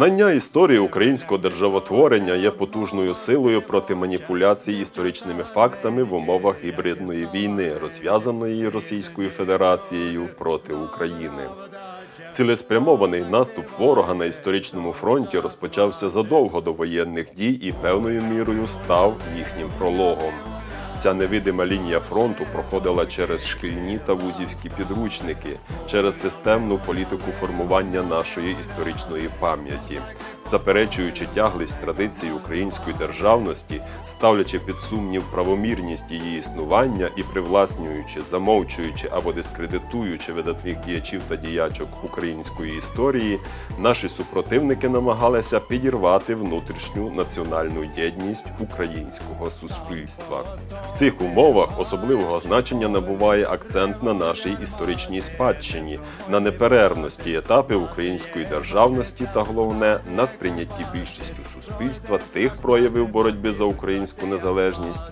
Знання історії українського державотворення є потужною силою проти маніпуляцій історичними фактами в умовах гібридної війни, розв'язаної Російською Федерацією проти України. Цілеспрямований наступ ворога на історичному фронті розпочався задовго до воєнних дій і певною мірою став їхнім прологом. Ця невидима лінія фронту проходила через шкільні та вузівські підручники, через системну політику формування нашої історичної пам'яті, заперечуючи тяглість традицій української державності, ставлячи під сумнів правомірність її існування і привласнюючи, замовчуючи або дискредитуючи видатних діячів та діячок української історії, наші супротивники намагалися підірвати внутрішню національну єдність українського суспільства. В цих умовах особливого значення набуває акцент на нашій історичній спадщині, на неперервності етапів української державності та головне на сприйнятті більшістю суспільства тих проявів боротьби за українську незалежність,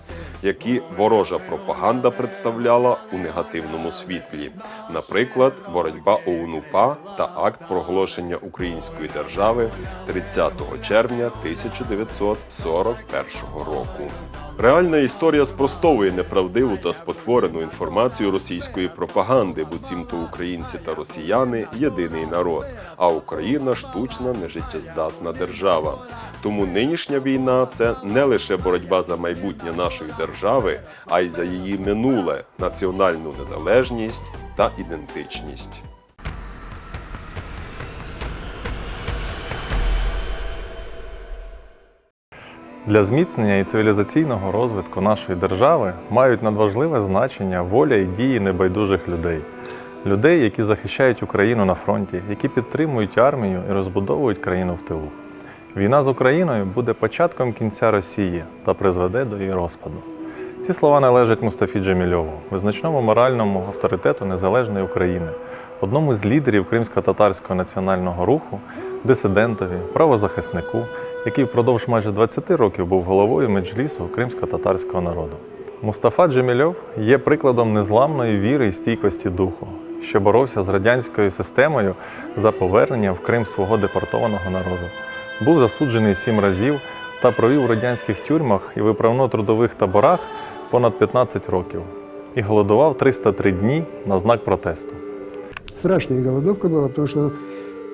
які ворожа пропаганда представляла у негативному світлі, наприклад, боротьба ОУН-УПА та акт проголошення української держави 30 червня 1941 року. Реальна історія спростовує неправдиву та спотворену інформацію російської пропаганди, буцімто українці та росіяни єдиний народ, а Україна штучна нежиттєздатна держава. Тому нинішня війна це не лише боротьба за майбутнє нашої держави, а й за її минуле, національну незалежність та ідентичність. Для зміцнення і цивілізаційного розвитку нашої держави мають надважливе значення воля і дії небайдужих людей. Людей, які захищають Україну на фронті, які підтримують армію і розбудовують країну в тилу. Війна з Україною буде початком кінця Росії та призведе до її розпаду. Ці слова належать Мустафі Джемільову, визначному моральному авторитету незалежної України, одному з лідерів кримсько-татарського національного руху, дисидентові, правозахиснику, який впродовж майже 20 років був головою меджлісу кримсько-татарського народу. Мустафа Джемільов є прикладом незламної віри і стійкості духу, що боровся з радянською системою за повернення в Крим свого депортованого народу. Був засуджений сім разів та провів у радянських тюрмах і виправно-трудових таборах понад 15 років і голодував 303 дні на знак протесту. Страшная голодовка была, потому что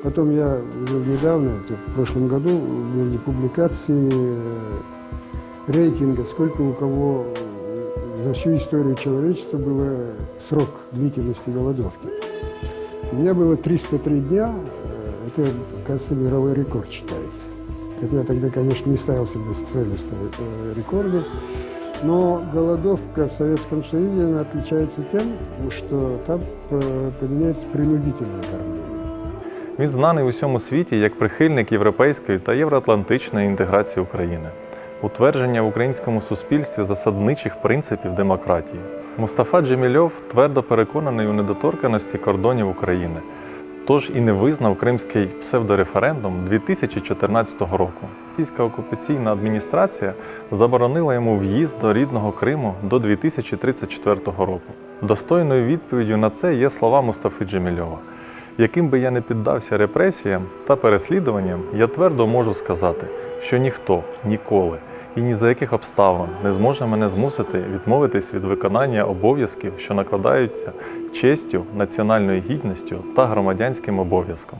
потом я уже недавно, это в прошлом году, были публикации э, рейтинга, сколько у кого э, за всю историю человечества было срок длительности голодовки. У меня было 303 дня, э, это, кажется, мировой рекорд считается. Хотя я тогда, конечно, не ставил себе цели ставить э, рекорды. Но голодовка в Советском Союзе она отличается тем, что там э, применяется принудительное кормление. Він знаний у всьому світі як прихильник європейської та євроатлантичної інтеграції України, утвердження в українському суспільстві засадничих принципів демократії. Мустафа Джемільов твердо переконаний у недоторканості кордонів України, тож і не визнав кримський псевдореферендум 2014 року. Російська окупаційна адміністрація заборонила йому в'їзд до рідного Криму до 2034 року. Достойною відповіддю на це є слова Мустафи Джемільова. Яким би я не піддався репресіям та переслідуванням, я твердо можу сказати, що ніхто ніколи і ні за яких обставин не зможе мене змусити відмовитись від виконання обов'язків, що накладаються честю, національною гідністю та громадянським обов'язком.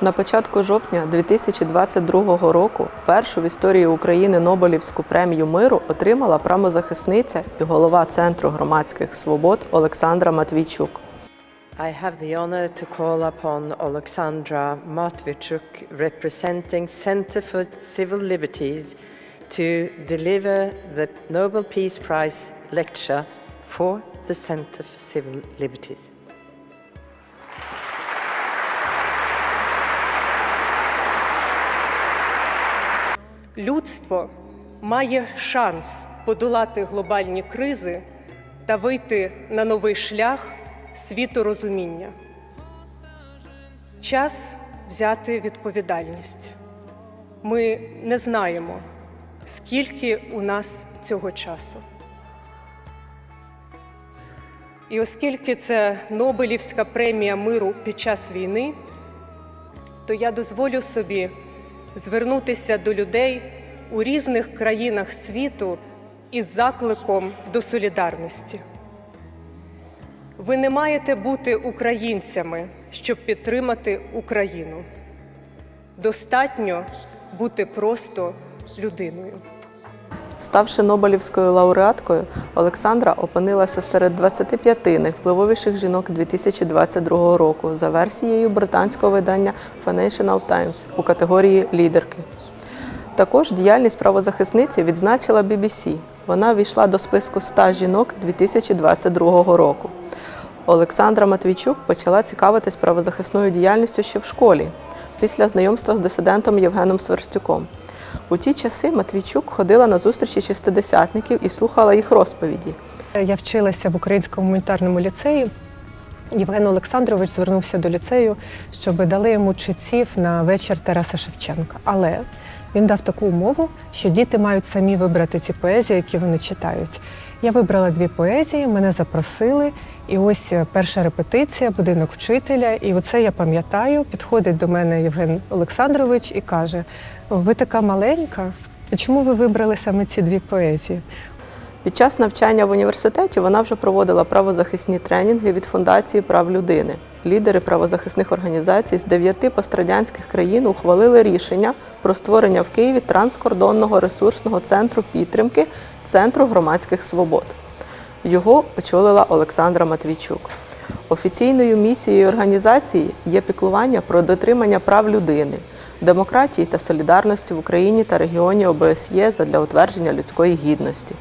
На початку жовтня 2022 року першу в історії України Нобелівську премію миру отримала правозахисниця і голова Центру громадських свобод Олександра Матвійчук. I have the honor to call upon Alexandra Matvichuk, representing Center for Civil Liberties, to deliver the Nobel Peace Prize lecture for the Center for Civil Liberties. Людство має шанс подолати глобальні кризи та вийти на новий шлях світорозуміння. Час взяти відповідальність. Ми не знаємо, скільки у нас цього часу. І оскільки це Нобелівська премія миру під час війни, то я дозволю собі звернутися до людей у різних країнах світу із закликом до солідарності. Ви не маєте бути українцями, щоб підтримати Україну. Достатньо бути просто людиною. Ставши Нобелівською лауреаткою, Олександра опинилася серед 25 найвпливовіших жінок 2022 року за версією британського видання Financial Times у категорії лідерки. Також діяльність правозахисниці відзначила BBC. Вона війшла до списку 100 жінок 2022 року. Олександра Матвійчук почала цікавитись правозахисною діяльністю ще в школі після знайомства з дисидентом Євгеном Сверстюком. У ті часи Матвійчук ходила на зустрічі шестидесятників і слухала їх розповіді. Я вчилася в українському гуманітарному ліцеї. Євген Олександрович звернувся до ліцею, щоб дали йому читців на вечір Тараса Шевченка. Але він дав таку умову, що діти мають самі вибрати ці поезії, які вони читають. Я вибрала дві поезії, мене запросили, і ось е, перша репетиція, будинок вчителя. І оце я пам'ятаю. Підходить до мене Євген Олександрович і каже: Ви така маленька. Чому ви вибрали саме ці дві поезії? Під час навчання в університеті вона вже проводила правозахисні тренінги від Фундації прав людини. Лідери правозахисних організацій з дев'яти пострадянських країн ухвалили рішення про створення в Києві транскордонного ресурсного центру підтримки Центру громадських свобод. Його очолила Олександра Матвійчук. Офіційною місією організації є піклування про дотримання прав людини, демократії та солідарності в Україні та регіоні ОБСЄ задля утвердження людської гідності.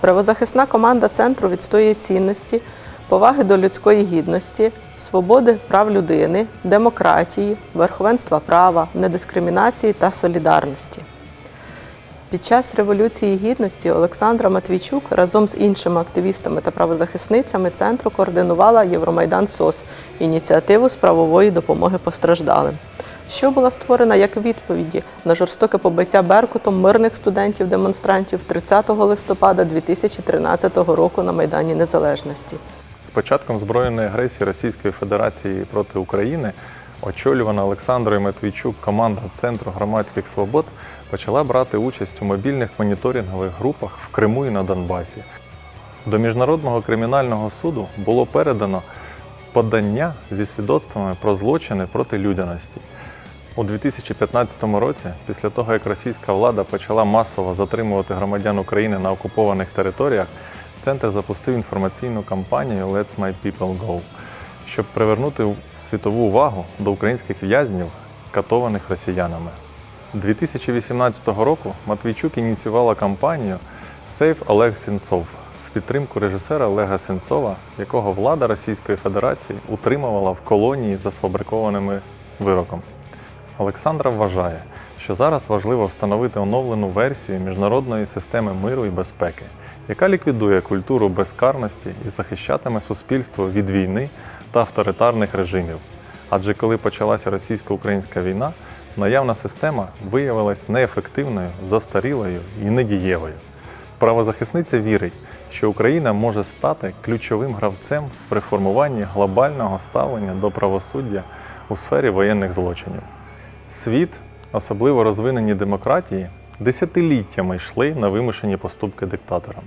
Правозахисна команда центру відстоює цінності, поваги до людської гідності, свободи прав людини, демократії, верховенства права, недискримінації та солідарності. Під час Революції Гідності Олександра Матвійчук разом з іншими активістами та правозахисницями центру координувала Євромайдан СОС ініціативу з правової допомоги постраждалим, що була створена як відповіді на жорстоке побиття Беркутом мирних студентів-демонстрантів 30 листопада 2013 року на Майдані Незалежності. З початком збройної агресії Російської Федерації проти України очолювана Олександрою Матвійчук команда Центру громадських свобод почала брати участь у мобільних моніторингових групах в Криму і на Донбасі. До Міжнародного кримінального суду було передано подання зі свідоцтвами про злочини проти людяності. У 2015 році, після того як російська влада почала масово затримувати громадян України на окупованих територіях, центр запустив інформаційну кампанію Let's My People Go, щоб привернути світову увагу до українських в'язнів, катованих росіянами. 2018 року Матвійчук ініціювала кампанію Save Олег Сенцов в підтримку режисера Олега Сенцова, якого влада Російської Федерації утримувала в колонії за сфабрикованими вироком. Олександра вважає, що зараз важливо встановити оновлену версію міжнародної системи миру і безпеки, яка ліквідує культуру безкарності і захищатиме суспільство від війни та авторитарних режимів. Адже коли почалася російсько-українська війна, наявна система виявилась неефективною, застарілою і недієвою. Правозахисниця вірить, що Україна може стати ключовим гравцем при формуванні глобального ставлення до правосуддя у сфері воєнних злочинів. Світ, особливо розвинені демократії, десятиліттями йшли на вимушені поступки диктаторам.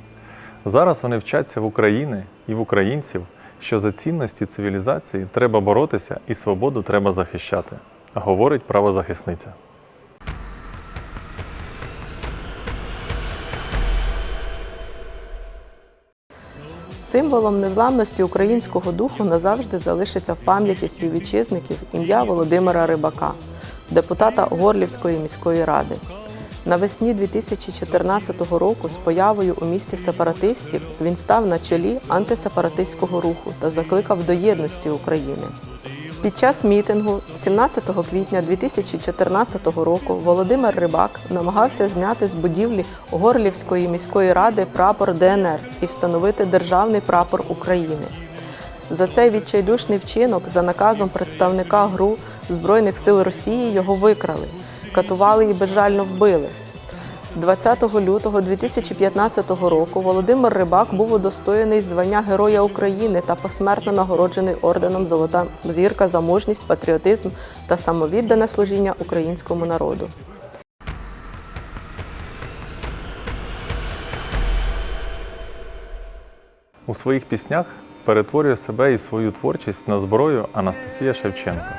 Зараз вони вчаться в України і в українців, що за цінності цивілізації треба боротися і свободу треба захищати, говорить правозахисниця. Символом незламності українського духу назавжди залишиться в пам'яті співвітчизників ім'я Володимира Рибака, депутата Горлівської міської ради. Навесні 2014 року з появою у місті сепаратистів він став на чолі антисепаратистського руху та закликав до єдності України. Під час мітингу 17 квітня 2014 року Володимир Рибак намагався зняти з будівлі Горлівської міської ради прапор ДНР і встановити державний прапор України. За цей відчайдушний вчинок за наказом представника ГРУ Збройних сил Росії його викрали, катували і безжально вбили. 20 лютого 2015 року Володимир Рибак був удостоєний звання Героя України та посмертно нагороджений орденом Золота зірка за мужність, патріотизм та самовіддане служіння українському народу. У своїх піснях перетворює себе і свою творчість на зброю Анастасія Шевченко,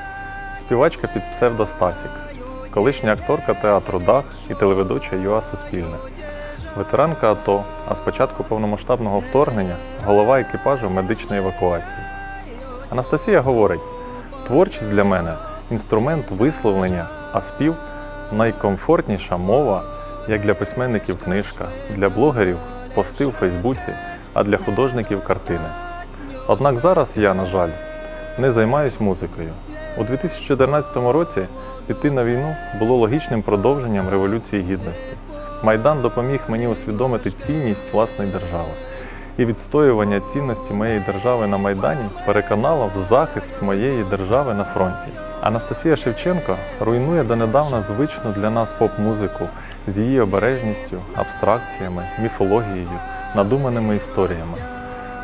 співачка під псевдо Стасік, колишня акторка театру Дах і телеведуча ЮА Суспільне, ветеранка АТО, а з початку повномасштабного вторгнення голова екіпажу медичної евакуації. Анастасія говорить: творчість для мене інструмент висловлення, а спів найкомфортніша мова, як для письменників книжка, для блогерів пости у Фейсбуці, а для художників картини. Однак зараз я, на жаль, не займаюсь музикою. У 2014 році піти на війну було логічним продовженням Революції Гідності. Майдан допоміг мені усвідомити цінність власної держави. І відстоювання цінності моєї держави на Майдані переконало в захист моєї держави на фронті. Анастасія Шевченко руйнує донедавна звичну для нас поп-музику з її обережністю, абстракціями, міфологією, надуманими історіями.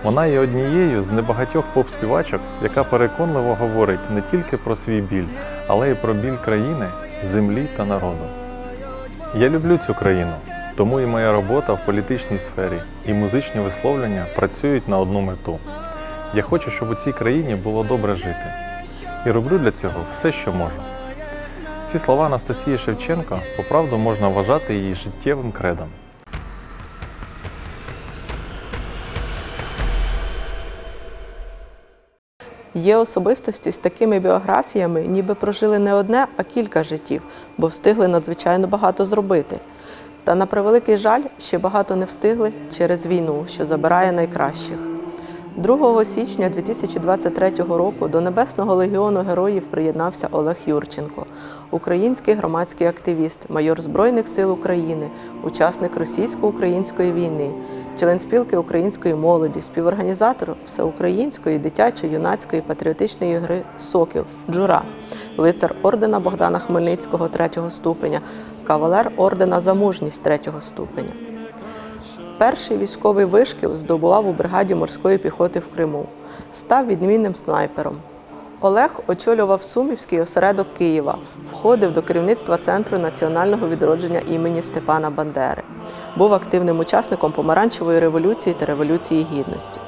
Вона є однією з небагатьох поп-співачок, яка переконливо говорить не тільки про свій біль, але й про біль країни, землі та народу. Я люблю цю країну, тому і моя робота в політичній сфері і музичні висловлення працюють на одну мету. Я хочу, щоб у цій країні було добре жити. І роблю для цього все, що можу. Ці слова Анастасії Шевченко по правду можна вважати її життєвим кредом. Є особистості з такими біографіями, ніби прожили не одне, а кілька життів, бо встигли надзвичайно багато зробити. Та на превеликий жаль, ще багато не встигли через війну, що забирає найкращих. 2 січня 2023 року до Небесного легіону героїв приєднався Олег Юрченко, український громадський активіст, майор Збройних сил України, учасник російсько-української війни, член спілки української молоді, співорганізатор всеукраїнської дитячо-юнацької патріотичної гри Сокіл Джура, лицар ордена Богдана Хмельницького третього ступеня, кавалер ордена за мужність третього ступеня. Перший військовий вишкіл здобував у бригаді морської піхоти в Криму. Став відмінним снайпером. Олег очолював Сумівський осередок Києва, входив до керівництва Центру національного відродження імені Степана Бандери. Був активним учасником помаранчевої революції та революції гідності.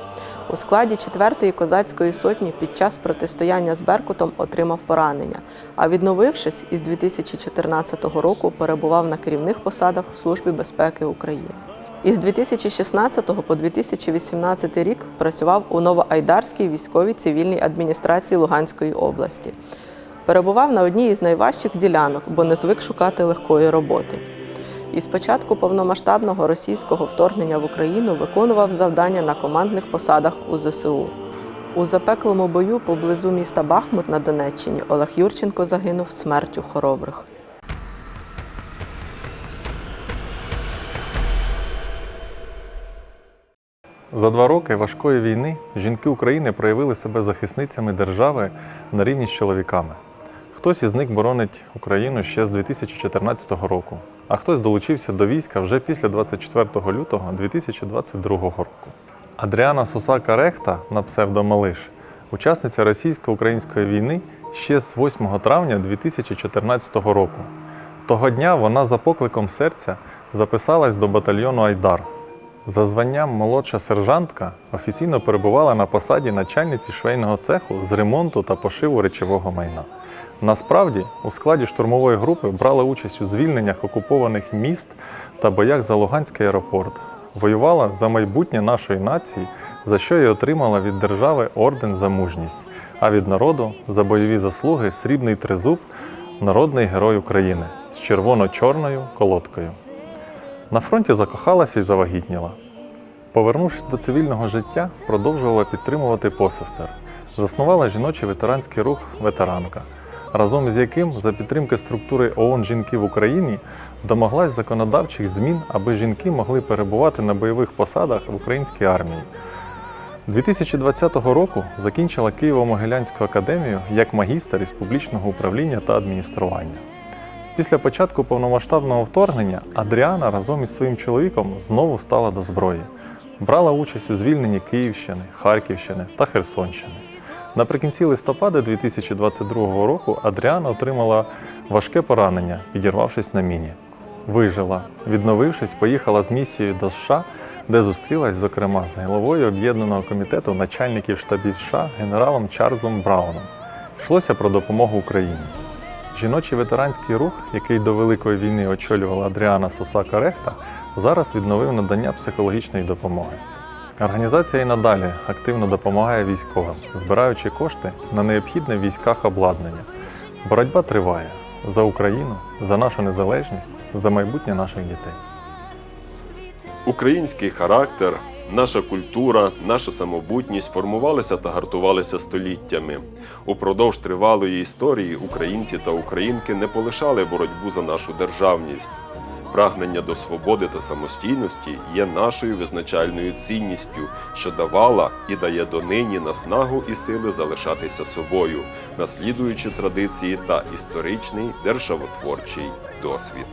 У складі 4-ї козацької сотні під час протистояння з Беркутом отримав поранення, а відновившись із 2014 року перебував на керівних посадах в Службі безпеки України. Із 2016 по 2018 рік працював у Новоайдарській військовій цивільній адміністрації Луганської області. Перебував на одній із найважчих ділянок, бо не звик шукати легкої роботи. І з початку повномасштабного російського вторгнення в Україну виконував завдання на командних посадах у ЗСУ. У запеклому бою поблизу міста Бахмут на Донеччині Олег Юрченко загинув смертю хоробрих. За два роки важкої війни жінки України проявили себе захисницями держави на рівні з чоловіками. Хтось із них боронить Україну ще з 2014 року, а хтось долучився до війська вже після 24 лютого 2022 року. Адріана Сусака Рехта на псевдо Малиш, учасниця російсько-української війни ще з 8 травня 2014 року. Того дня вона за покликом серця записалась до батальйону Айдар. За званням молодша сержантка офіційно перебувала на посаді начальниці швейного цеху з ремонту та пошиву речового майна. Насправді, у складі штурмової групи брала участь у звільненнях окупованих міст та боях за Луганський аеропорт. Воювала за майбутнє нашої нації, за що й отримала від держави орден за мужність, а від народу за бойові заслуги срібний тризуб Народний герой України з червоно-чорною колодкою. На фронті закохалася і завагітніла. Повернувшись до цивільного життя, продовжувала підтримувати посестер. Заснувала жіночий ветеранський рух Ветеранка, разом із яким за підтримки структури ООН жінки в Україні домоглась законодавчих змін, аби жінки могли перебувати на бойових посадах в українській армії. 2020 року закінчила Києво-Могилянську академію як магістр із публічного управління та адміністрування. Після початку повномасштабного вторгнення Адріана разом із своїм чоловіком знову стала до зброї. Брала участь у звільненні Київщини, Харківщини та Херсонщини. Наприкінці листопада 2022 року Адріана отримала важке поранення, підірвавшись на міні. Вижила, відновившись, поїхала з місією до США, де зустрілась, зокрема, з головою об'єднаного комітету начальників штабів США генералом Чарльзом Брауном. Йшлося про допомогу Україні. Жіночий ветеранський рух, який до Великої війни очолювала Адріана Сусака Рехта, зараз відновив надання психологічної допомоги. Організація і надалі активно допомагає військовим, збираючи кошти на необхідне в військах обладнання. Боротьба триває за Україну, за нашу незалежність, за майбутнє наших дітей. Український характер, наша культура, наша самобутність формувалися та гартувалися століттями. Упродовж тривалої історії українці та українки не полишали боротьбу за нашу державність. Прагнення до свободи та самостійності є нашою визначальною цінністю, що давала і дає донині наснагу і сили залишатися собою, наслідуючи традиції та історичний державотворчий досвід.